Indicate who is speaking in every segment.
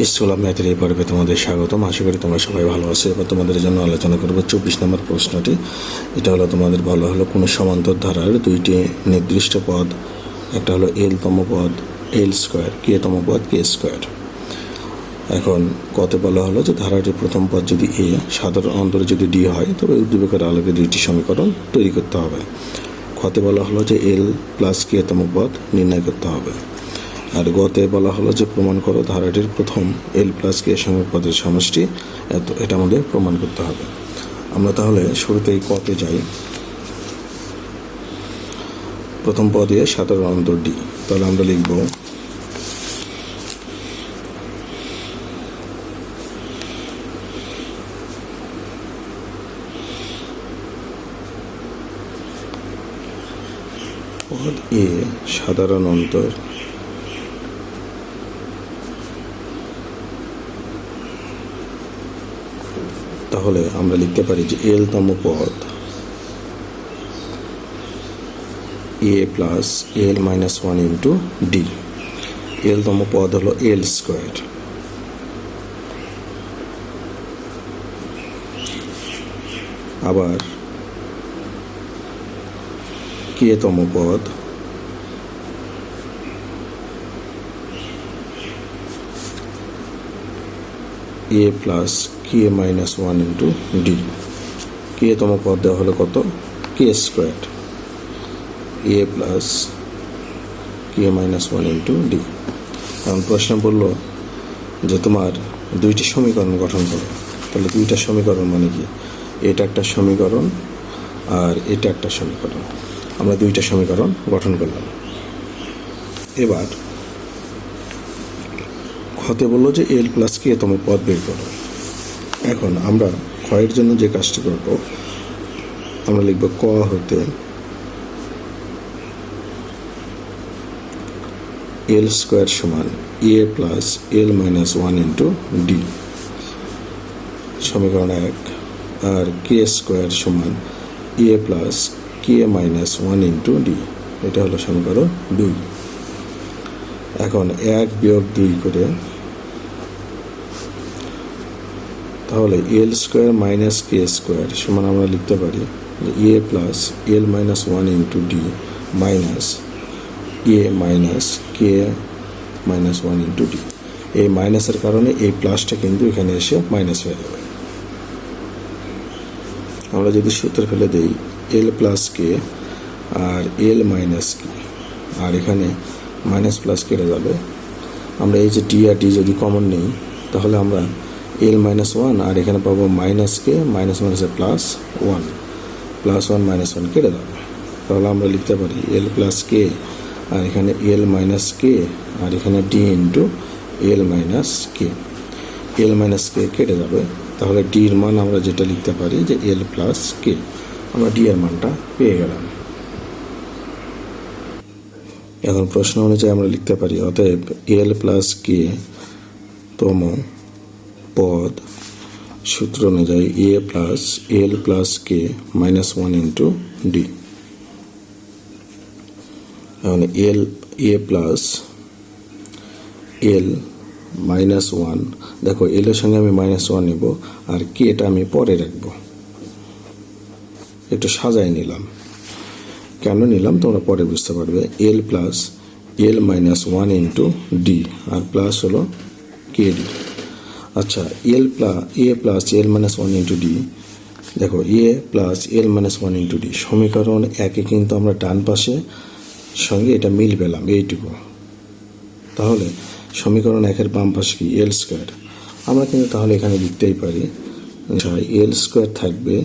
Speaker 1: Of ম্যাথের এই পর্বে তোমাদের স্বাগতম। আশা করি তোমরা সবাই ভালো আছো। এবার তোমাদের জন্য আলোচনা করব চব্বিশ নম্বর প্রশ্নটি। এটা হলো তোমাদের ভালো হলো কোনো সমান্তর ধারার দুইটি নির্দিষ্ট পদ। একটা হলো এল তম পদ এল স্কোয়ার কে তম পদ কে স্কোয়ার এখন কতে বলা হলো যে ধারাটির প্রথম পদ যদি এ সাধারণ অন্তরে যদি ডি হয়, তবে উদ্দীপকের আলোকে দুইটি সমীকরণ তৈরি করতে হবে। খতে বলা হলো যে এল প্লাস কে তম পদ নির্ণয় করতে হবে। আর গতে বলা হলো যে, প্রমাণ করো ধারাটির প্রথম এল প্লাস কে সঙ্গে পদের সমষ্টি। এত, এটা আমাদের প্রমাণ করতে হবে। আমরা তাহলে শুরুতেই কতে যাই। প্রথম পদে সাধারণ অন্তর ডি তাহলে আমরা লিখব, পদ এ সাধারণ অন্তর তাহলে আমরা লিখতে পারি যে এল তম পদ A plus L minus one into D L তম পদ হলো এল স্কোয়ার আবার কে তম পদ A plus K minus one into D K তম পদ দেওয়া হলো কত? K square A plus K minus one into D কারণ প্রশ্ন বলল যে তোমার দুইটি সমীকরণ গঠন করো। তাহলে দুইটা সমীকরণ মানে কি? এটা একটা সমীকরণ আর এটা একটা সমীকরণ। আমরা দুইটা সমীকরণ গঠন করলাম। এবার ক্ষতে বলল যে এল প্লাস কে তম পদ বের করো। এখন আমরা ক্ষয়ের জন্য যে কাজটি করব, আমরা লিখব ক হতে এল স্কোয়ার সমান A plus L minus one into D. সমীকরণ এক। আর কে স্কোয়ার সমান A plus K minus one into D. এটা হলো সমীকরণ দুই। এখন এক বিয়োগ দুই করে তাহলে L square minus K square সমান আমরা লিখতে পারি A plus L minus one into D minus A minus K minus one into D এই মাইনাসের কারণে এই প্লাসটা কিন্তু এখানে এসে মাইনাস হয়ে যাবে। আমরা যদি সূত্র ফেলে দেই এল প্লাস কে আর এল মাইনাস কে আর এখানে মাইনাস প্লাস কেটে যাবে। আমরা এই যে টি আর ডি যদি কমন নেই, তাহলে আমরা এল মাইনাস ওয়ান আর এখানে পাবো মাইনাস কে মাইনাস মাইনাসে plus one plus one minus one কেটে যাবে তাহলে আমরা লিখতে পারি এল প্লাস কে আর এখানে এল মাইনাস কে আর এখানে D into L minus K L minus K কেটে যাবে। তাহলে ডির মান আমরা যেটা লিখতে পারি যে এল প্লাস কে আমরা ডি এর মানটা পেয়ে গেলাম। এখন প্রশ্ন অনুযায়ী আমরা লিখতে পারি, অতএব এল প্লাস কে তম পদ সূত্র অনুযায়ী A plus L plus K minus one into D এখন L A plus L minus one দেখো এল এর সঙ্গে আমি মাইনাস ওয়ান নেব, আর কেটা আমি পরে রাখব। একটু সাজাই নিলাম। কেন নিলাম? তোমরা পরে বুঝতে পারবে। L plus L minus one into D আর প্লাস হলো কে ডি আচ্ছা L plus A plus L minus one into D দেখো A plus L minus one into D সমীকরণ একে কিন্তু আমরা ডান পাশে, সঙ্গে এটা মিল পেলাম, এইটুকু। তাহলে, সমীকরণ একের বাম পাশে কি? এল স্কোয়ার আমরা কিন্তু তাহলে এখানে লিখতেই পারি এল স্কোয়ার থাকবে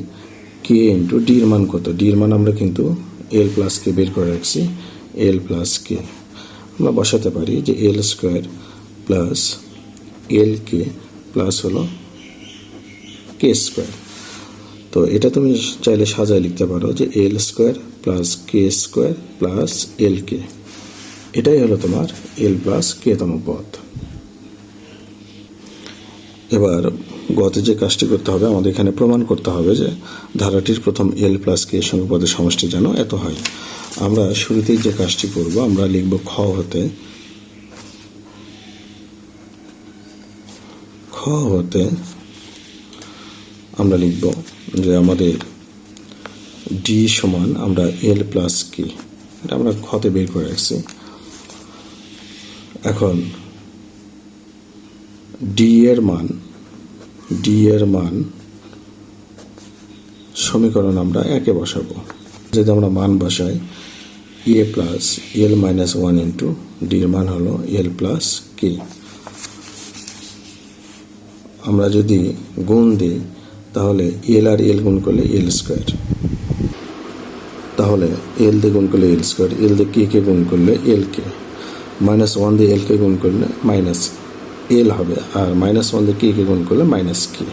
Speaker 1: কে ইন্টু ডির মান কত? ডির মান আমরা কিন্তু এল প্লাস কে বের করে রাখছি এল প্লাস কে আমরা বসাতে পারি যে L square plus L K plus হলো কে স্কোয়ার তো এটা তুমি চাইলে সাজায় লিখতে পারো যে L square plus K square plus L K এটাই হলো তোমার এল প্লাস কে তম পদ। এবার গতে যে কাজটি করতে হবে, আমাদের এখানে প্রমাণ করতে হবে যে ধারাটির প্রথম এল প্লাস কে সঙ্গে পদের সমষ্টি যেন এত হয়। আমরা শুরুতেই যে কাজটি করব, আমরা লিখব খ হতে। হতে আমরা লিখব যে আমাদের ডি সমান আমরা এল প্লাস কে এটা আমরা ক্ষতে বের করে রাখছি। এখন ডি এর মান ডি এর মান সমীকরণ আমরা একে বসাবো। যদি আমরা মান বসাই A plus L minus one into ডির মান হলো এল প্লাস কে আমরা যদি গুণ দিই, তাহলে এল আর এল গুণ করলে এল স্কোয়ার তাহলে এল দিয়ে গুণ করলে এল স্কোয়ার এল দিয়ে কে কে গুণ করলে এল কে মাইনাস ওয়ান দিয়ে এল কে গুণ করলে মাইনাস এল হবে, আর মাইনাস ওয়ান দিয়ে কে কে গুণ করলে মাইনাস কে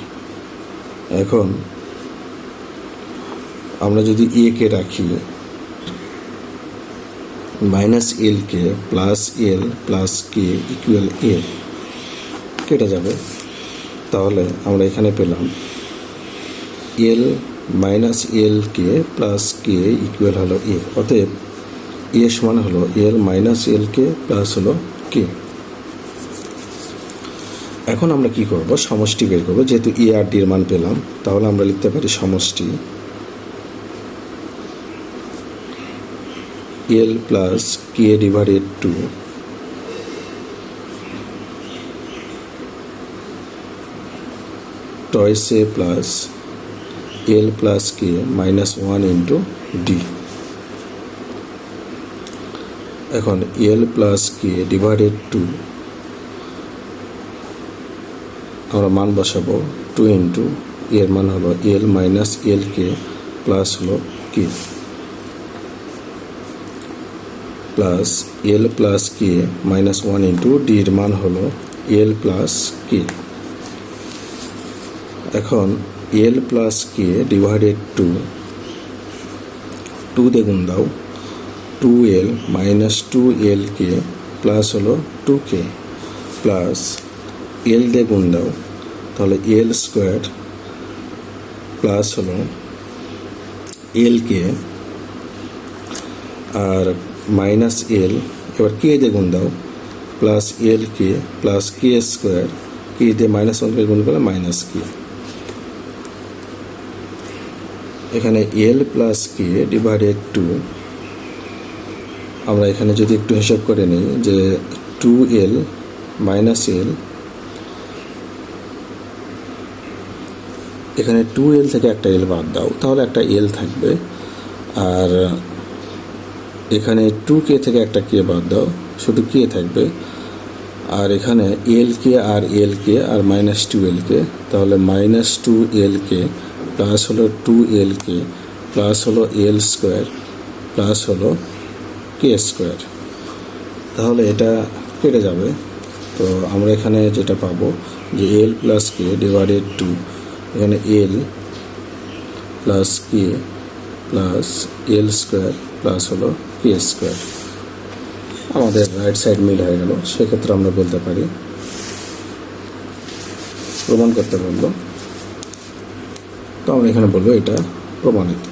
Speaker 1: এখন আমরা যদি এ কে রাখি minus L K plus L plus K equal A কেটে যাবে। তাহলে আমরা এখানে পেলাম L minus L K plus K equal হলো এ অতএব এ সমান হলো এল মাইনাস এল কে প্লাস হলো কে এখন আমরা কি করব? সমষ্টি বের করব। যেহেতু এ আর ডির মান পেলাম, তাহলে আমরা লিখতে পারি সমষ্টি L plus K divided two toys A plus L plus K minus one into D এখন L plus K divided two আমরা মান বসাবো টু ইন্টু এর মান হলো এল মাইনাস এল কে প্লাস হলো K plus L plus K minus one into ডির মান হলো এল প্লাস কে এখন L plus K divided two two দিয়ে গুণ দাও two L minus two L K plus হলো টু কে প্লাস এল দিয়ে গুণ দাও, তাহলে এল স্কোয়ার প্লাস হলো এল কে আর মাইনাস এল এবার কে দিয়ে গুণ দাও plus L K plus K square K দিয়ে মাইনাস ওয়ানকে গুণ করলে মাইনাস কে এখানে L plus K divided two আমরা এখানে যদি একটু হিসাব করে নিই যে টু এল মাইনাস এল এখানে টু এল থেকে একটা এল বাদ দাও, তাহলে একটা এল থাকবে। আর এখানে টু কে থেকে একটা কে বাদ দাও, শুধু কে থাকবে। আর এখানে এল কে আর এল কে আর মাইনাস টু এল কে তাহলে minus two L K plus হলো টু এল কে, প্লাস হলো এল স্কোয়ার, প্লাস হলো কে স্কোয়ার। তাহলে এটা কেটে যাবে। তো আমরা এখানে যেটা পাবো যে L plus K divided two, এখানে L plus K plus L square plus হলো কে স্কোয়ার। আমাদের রাইট সাইড মিল হয়ে গেল, সেক্ষেত্রে আমরা বলতে পারি, প্রমাণ করতে বলল তো আমরা এখানে বলব এটা প্রমাণিত।